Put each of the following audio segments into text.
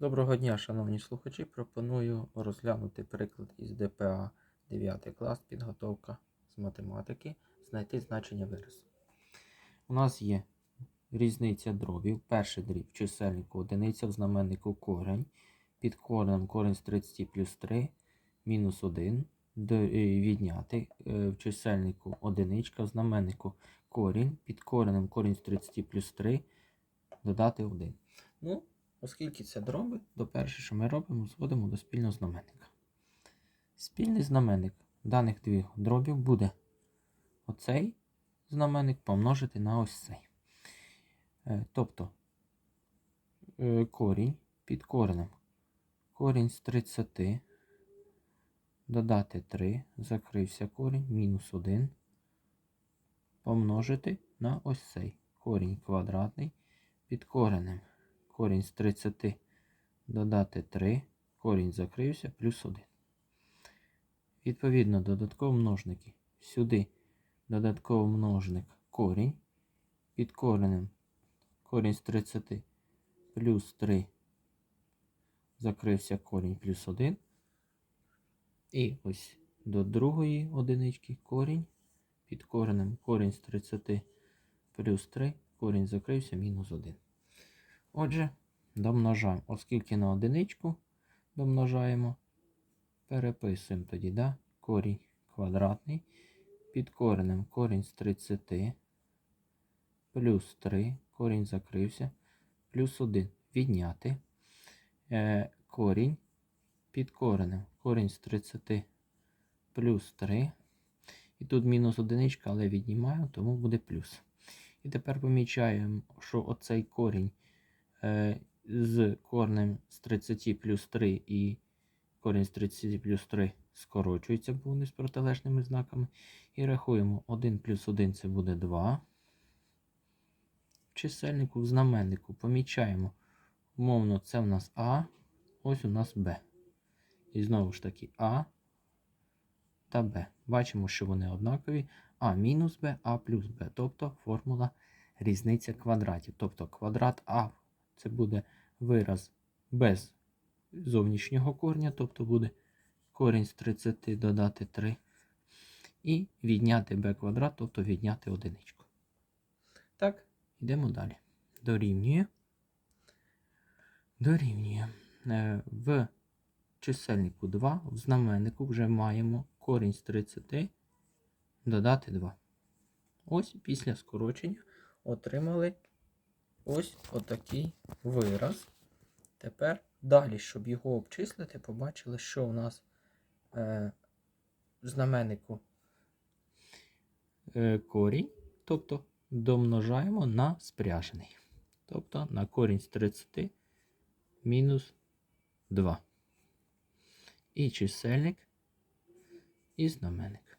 Доброго дня, шановні слухачі. Пропоную розглянути приклад із ДПА 9 клас, підготовка з математики, знайти значення виразу. У нас є різниця дробів. Перший дріб чисельнику одиниця, в знаменнику корень. Під коренем корень з 30 плюс 3, мінус 1. Е, Відняти е, в чисельнику одиничка, в знаменнику корінь. Під коренем корінь з 30 плюс 3, додати 1. Ну, Оскільки це дроби, то перше, що ми робимо, зводимо до спільного знаменника. Спільний знаменник даних двох дробів буде оцей знаменник помножити на ось цей. Е, Тобто е, корінь під коренем. Корінь з 30 додати 3, закрився корінь, мінус 1. Помножити на ось цей корінь квадратний під коренем корінь з 30 додати 3, корінь закрився, плюс 1. Відповідно, додатково множники. Сюди додатково множник корінь. Під коренем корінь з 30 плюс 3, закрився корінь плюс 1. І ось до другої одинички корінь. Під коренем корінь з 30 плюс 3, корінь закрився, мінус 1. Отже, домножаємо, оскільки на одиничку домножаємо, переписуємо тоді, да? корінь квадратний. Під коренем корінь з 30 плюс 3, корінь закрився, плюс 1 відняти. Е, корінь під коренем, корінь з 30 плюс 3. І тут мінус одиничка, але віднімаю, тому буде плюс. І тепер помічаємо, що оцей корінь з корнем з 30 плюс 3 і корінь з 30 плюс 3 скорочується, бо вони з протилежними знаками. І рахуємо 1 плюс 1 це буде 2. В чисельнику в знаменнику помічаємо, умовно, це в нас А, ось у нас Б. І знову ж таки А та Б. Бачимо, що вони однакові. А мінус Б, А плюс Б. Тобто формула різниця квадратів. Тобто квадрат А це буде вираз без зовнішнього корня, тобто буде корінь з 30 додати 3. І відняти b квадрат, тобто відняти одиничку. Так, йдемо далі. Дорівнює. Дорівнює. Е, В чисельнику 2, в знаменнику вже маємо корінь з 30 додати 2. Ось після скорочення отримали ось отакий вираз. Тепер далі, щоб його обчислити, побачили, що у нас е, в знаменнику е, корінь, тобто домножаємо на спряжений. Тобто на корінь з 30 мінус 2. І чисельник, і знаменник.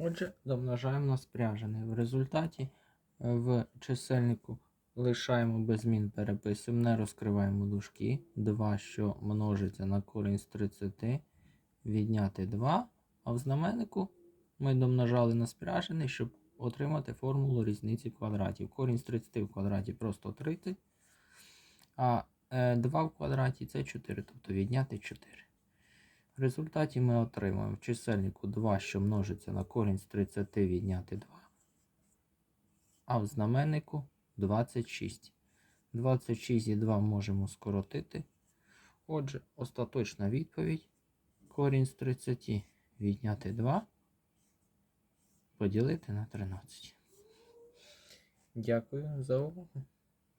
Отже, домножаємо на спряжене. В результаті е, в чисельнику лишаємо без змін, переписуємо, не розкриваємо дужки. 2, що множиться на корінь з 30, відняти 2. А в знаменнику ми домножали на спряжений, щоб отримати формулу різниці квадратів. Корінь з 30 в квадраті просто 30. А 2 в квадраті це 4, тобто відняти 4. В результаті ми отримаємо в чисельнику 2, що множиться на корінь з 30 відняти 2. А в знаменнику 26. 26 і 2 можемо скоротити. Отже, остаточна відповідь. Корінь з 30 відняти 2. Поділити на 13. Дякую за увагу.